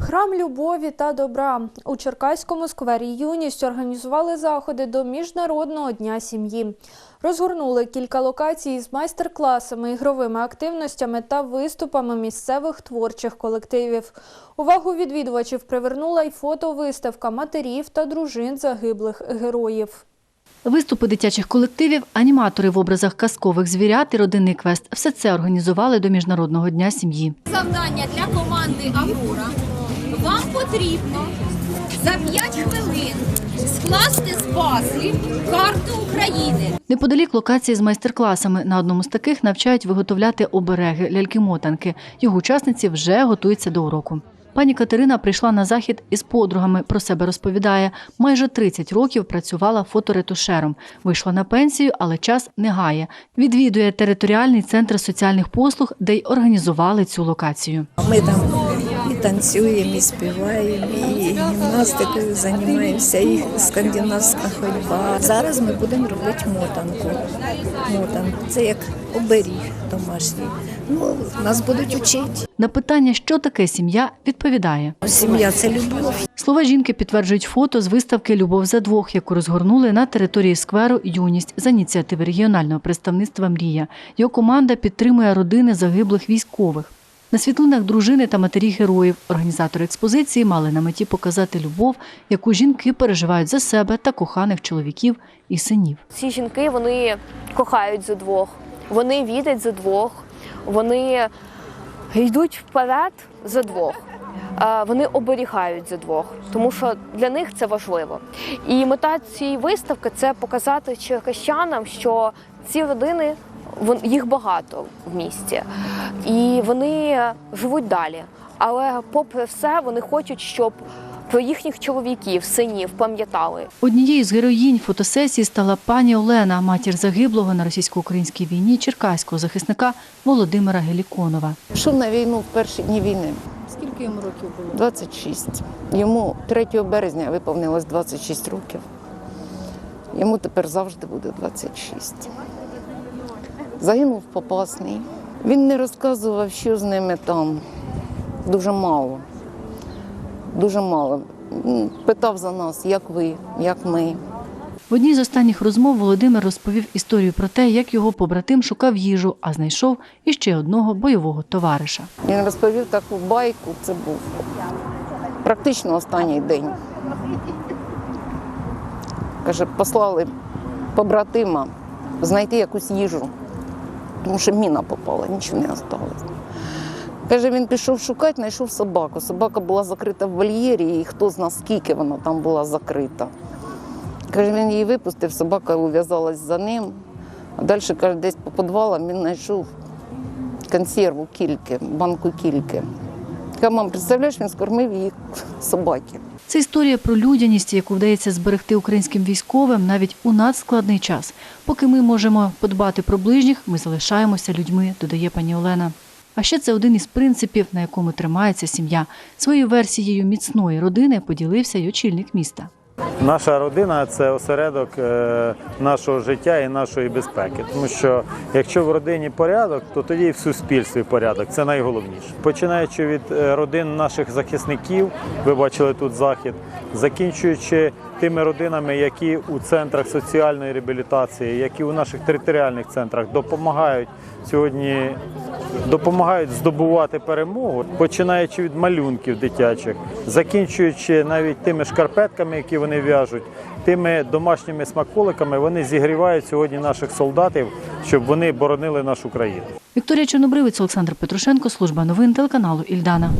Храм любові та добра у Черкаському сквері юність організували заходи до Міжнародного дня сім'ї. Розгорнули кілька локацій з майстер-класами, ігровими активностями та виступами місцевих творчих колективів. Увагу відвідувачів привернула й фотовиставка матерів та дружин загиблих героїв. Виступи дитячих колективів, аніматори в образах казкових звірят і родинний квест – все це організували до Міжнародного дня сім'ї. Завдання для команди Аврора. Вам потрібно за 5 хвилин скласти з пазлів карту України. Неподалік локації з майстер-класами. На одному з таких навчають виготовляти обереги, ляльки-мотанки. Його учасниці вже готуються до уроку. Пані Катерина прийшла на захід із подругами. Про себе розповідає. Майже 30 років працювала фоторетушером. Вийшла на пенсію, але час не гає. Відвідує територіальний центр соціальних послуг, де й організували цю локацію. Ми там танцюємо, і співаємо, і гімнастикою займаємося, і скандинавська ходьба. Зараз ми будемо робити мотанку. Мотанку. Це як оберіг домашній. Ну, нас будуть вчити. На питання, що таке сім'я, відповідає. Сім'я це любов. Слова жінки підтверджують фото з виставки Любов за двох, яку розгорнули на території скверу Юність за ініціативи регіонального представництва Мрія. Його команда підтримує родини загиблих військових. На світлинах дружини та матері героїв організатори експозиції мали на меті показати любов, яку жінки переживають за себе та коханих чоловіків і синів. Ці жінки вони кохають за двох, вони вірять за двох, вони йдуть вперед за двох. Вони оберігають за двох, тому що для них це важливо. І мета цієї виставки це показати черкащанам, що ці родини їх багато в місті, і вони живуть далі. Але, попри все, вони хочуть, щоб про їхніх чоловіків, синів пам'ятали. Однією з героїнь фотосесії стала пані Олена, матір загиблого на російсько-українській війні черкаського захисника Володимира Геліконова. Пішов на війну в перші дні війни. Скільки йому років було? 26. Йому 3 березня виповнилось 26 років. Йому тепер завжди буде 26. Загинув Попасний. Він не розказував, що з ними там. Дуже мало. Дуже мало. Питав за нас, як ви, як ми. В одній з останніх розмов Володимир розповів історію про те, як його побратим шукав їжу, а знайшов іще одного бойового товариша. Він розповів таку байку, це був практично останній день. Каже, послали побратима знайти якусь їжу, тому що міна попала, нічого не залишилось. Каже, він пішов шукати, знайшов собаку. Собака була закрита в вольєрі, і хто зна, скільки вона там була закрита. Каже, він її випустив, собака ув'язалась за ним. А далі, каже, десь по підвалам він знайшов консерву кільки, банку кільки. Каже, мам, представляєш, він скормив їх собаки. Це історія про людяність, яку вдається зберегти українським військовим навіть у надскладний час. Поки ми можемо подбати про ближніх, ми залишаємося людьми, додає пані Олена. А ще це один із принципів, на якому тримається сім'я. Своєю версією міцної родини поділився й очільник міста. Наша родина це осередок е, нашого життя і нашої безпеки. Тому що якщо в родині порядок, то тоді і в суспільстві порядок. Це найголовніше. Починаючи від е, родин наших захисників, ви бачили тут захід, закінчуючи тими родинами, які у центрах соціальної реабілітації, які у наших територіальних центрах допомагають сьогодні. Допомагають здобувати перемогу, починаючи від малюнків дитячих, закінчуючи навіть тими шкарпетками, які вони в'яжуть, тими домашніми смаколиками, вони зігрівають сьогодні наших солдатів, щоб вони боронили нашу країну. Вікторія Чорнобривець, Олександр Петрушенко, служба новин телеканалу Ільдана.